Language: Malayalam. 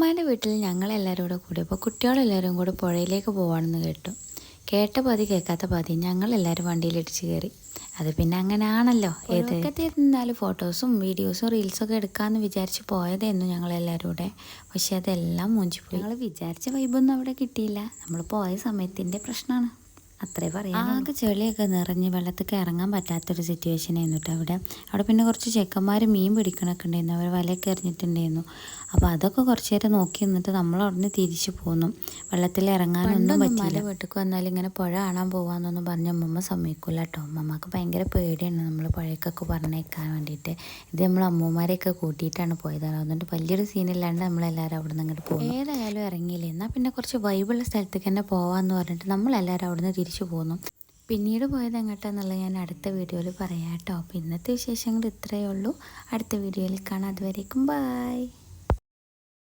അമ്മൂമ്മേന്റെ വീട്ടിൽ ഞങ്ങളെല്ലാവരും കൂടെ കൂടി അപ്പോൾ കുട്ടികളെല്ലാവരും കൂടെ പുഴയിലേക്ക് പോവാണെന്ന് കേട്ടു. കേട്ട പതി കേൾക്കാത്ത പതി ഞങ്ങളെല്ലാവരും വണ്ടിയിലിടിച്ച് കയറി. അത് പിന്നെ അങ്ങനെയാണല്ലോ ഏതൊക്കെ തീർന്നാലും ഫോട്ടോസും വീഡിയോസും റീൽസും ഒക്കെ എടുക്കാമെന്ന് വിചാരിച്ച് പോയതായിരുന്നു ഞങ്ങളെല്ലാവരും കൂടെ. പക്ഷെ അതെല്ലാം മൂഞ്ചിപ്പോയി. ഞങ്ങൾ വിചാരിച്ച വൈബൊന്നും അവിടെ കിട്ടിയില്ല. നമ്മൾ പോയ സമയത്തിന്റെ പ്രശ്നമാണ് അത്രേ പറയാം ആകെ ചെളിയൊക്കെ നിറഞ്ഞ് വെള്ളത്തൊക്കെ ഇറങ്ങാൻ പറ്റാത്തൊരു സിറ്റുവേഷൻ ആയിരുന്നു കേട്ടോ അവിടെ. അവിടെ പിന്നെ കുറച്ച് ചെക്കന്മാർ മീൻ പിടിക്കണൊക്കെ ഉണ്ടായിരുന്നു. അവർ വലയൊക്കെ എറിഞ്ഞിട്ടുണ്ടായിരുന്നു. അപ്പോൾ അതൊക്കെ കുറച്ച് നേരം നോക്കി നിന്നിട്ട് നമ്മൾ അവിടുന്ന് തിരിച്ചു പോന്നു. വെള്ളത്തിൽ ഇറങ്ങാനൊന്നും പറ്റില്ല വീട്ടിൽ വന്നാൽ ഇങ്ങനെ പുഴ കാണാൻ പോകാമെന്നൊന്നും പറഞ്ഞ അമ്മമ്മ സമ്മതിക്കില്ല കേട്ടോ അമ്മമ്മക്ക് ഭയങ്കര പേടിയാണ് നമ്മൾ പുഴയ്ക്കൊക്കെ പറഞ്ഞേക്കാൻ വേണ്ടിയിട്ട്. ഇത് നമ്മൾ അമ്മൂമാരെയൊക്കെ കൂട്ടിയിട്ടാണ് പോയത്. അതുകൊണ്ട് വലിയൊരു സീനില്ലാണ്ട് നമ്മളെല്ലാവരും അവിടെ നിന്ന് അങ്ങോട്ട് പോകും ഏതായാലും ഇറങ്ങിയില്ലേ? എന്നാൽ പിന്നെ കുറച്ച് വൈബുള്ള സ്ഥലത്തേക്ക് തന്നെ പോകാമെന്ന് പറഞ്ഞിട്ട് നമ്മളെല്ലാവരും നിന്ന് തിരിച്ചു പോന്നു. പിന്നീട് പോയത് എങ്ങോട്ടാന്നുള്ളത് ഞാൻ അടുത്ത വീഡിയോയിൽ പറയാം കേട്ടോ അപ്പോൾ ഇന്നത്തെ വിശേഷങ്ങൾ ഇത്രയേ ഉള്ളൂ. അടുത്ത വീഡിയോയിൽ കാണാം. അതുവരേക്കും ബായ്